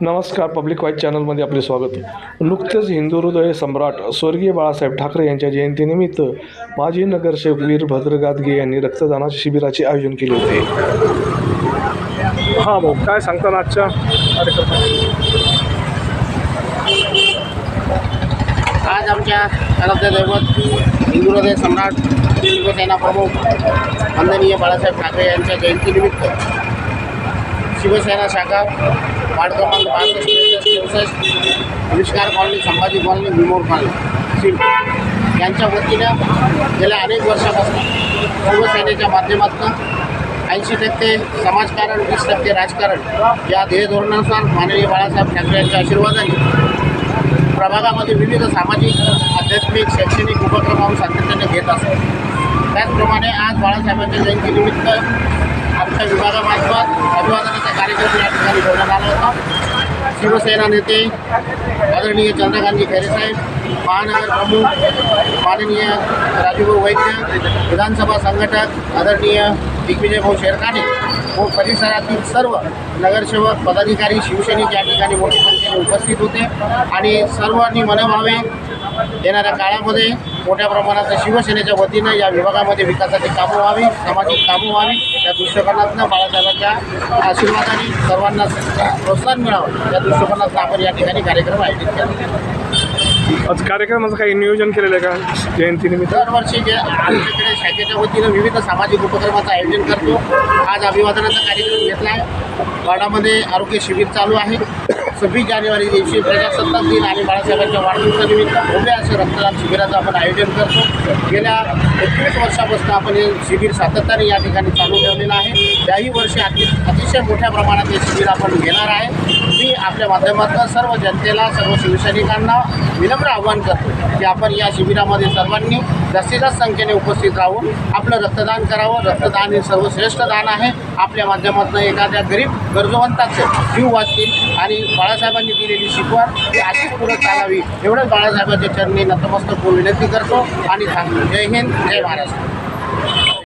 नमस्कार public wise चॅनलमध्ये आपले स्वागत. नुकतेच हिंदू हृदय सम्राट स्वर्गीय बाळासाहेब ठाकरे यांच्या जयंतीनिमित्त माजी नगरसेवक वीरभद्र गादगे यांनी रक्तदानाच्या शिबिराचे आयोजन केले होते. हां भाऊ काय सांगता आजच्या आज आमच्या आराध्य दैवत हिंदू हृदय सम्राट शिवसेना प्रमुख वंदनीय बाळासाहेब ठाकरे यांच्या जयंतीनिमित्त शिवसेना शाखा वार्ड क्रमांक बासष्ट चौसष्ट आविष्कार कॉलनी संभाजी कॉलनी विमोर कॉलनी सिल यांच्या वतीनं गेल्या अनेक वर्षापासून शिवसेनेच्या माध्यमातून ऐंशी टक्के समाजकारण वीस टक्के राजकारण या ध्येय धोरणानुसार माननीय बाळासाहेब ठाकरे यांच्या आशीर्वादाने प्रभागामध्ये विविध सामाजिक आध्यात्मिक शैक्षणिक उपक्रम सातत्याने घेत असतो. त्याचप्रमाणे आज बाळासाहेबांच्या जयंतीनिमित्त आमच्या विभागामार्फत अभिवादनाचा कार्यक्रम या ठिकाणी ठेवण्यात आला होता. शिवसेना नेते आदरणीय चंद्रकांतजी खैरेसाहेब महानगर प्रमुख माननीय राजूभाऊ वैद्य विधानसभा संघटक आदरणीय दिग्विजय भाऊ शेरकाने व परिसरातील सर्व नगरसेवक पदाधिकारी शिवसैनिक या ठिकाणी मोठ्या संख्येने उपस्थित होते. आणि सर्वांनी मनभावे येणाऱ्या काळामध्ये मोठ्या प्रमाणात शिवसेनेच्या वतीनं या विभागामध्ये विकासाची कामं व्हावी सामाजिक कामं व्हावी. या दृष्टिकोनातनं बाळासाहेबांच्या आशीर्वादाने सर्वांना प्रोत्साहन मिळावं. या दृष्टिकोनातनं आपण या ठिकाणी कार्यक्रम आयोजित केला. आज कार्यक्रमाचं काही नियोजन केलेलं आहे का? जयंतीनिमित्त? दरवर्षी जे आमच्याकडे शाखेच्या वतीनं विविध सामाजिक उपक्रमाचं आयोजन करतो. आज अभिवादनाचा कार्यक्रम घेतला आहे. वाडामध्ये आरोग्य शिबिर चालू आहे. सव्वीस जानेवारी दिवशी प्रजासत्ताक दिन आणि बाळासाहेबांच्या वाढदिवसानिमित्त भव्य असे रक्तदान शिबिराचं आपण आयोजन करतो. गेल्या एकवीस वर्षापासून आपण हे शिबिर सातत्याने या ठिकाणी चालू ठेवलेलं आहे. त्याही वर्षी अति अतिशय मोठ्या प्रमाणात हे शिबिर आपण घेणार आहे. आपल्या माध्यमातून सर्व जनतेला सर्व शिवसैनिकांना विनम्र आवाहन करतो की आपण या शिबिरामध्ये सर्वांनी जास्तीत जास्त संख्येने उपस्थित राहून आपलं रक्तदान करावं. रक्तदान हे सर्वश्रेष्ठ दान आहे. आपल्या माध्यमातून एखाद्या गरीब गरजवंताचे जीव वाचतील आणि बाळासाहेबांनी दिलेली शिकवण ही अशीच पुढे चालावी. एवढंच बाळासाहेबांच्या चरणी नतमस्तक होऊन विनंती करतो आणि थांबतो जय हिंद जय महाराष्ट्र.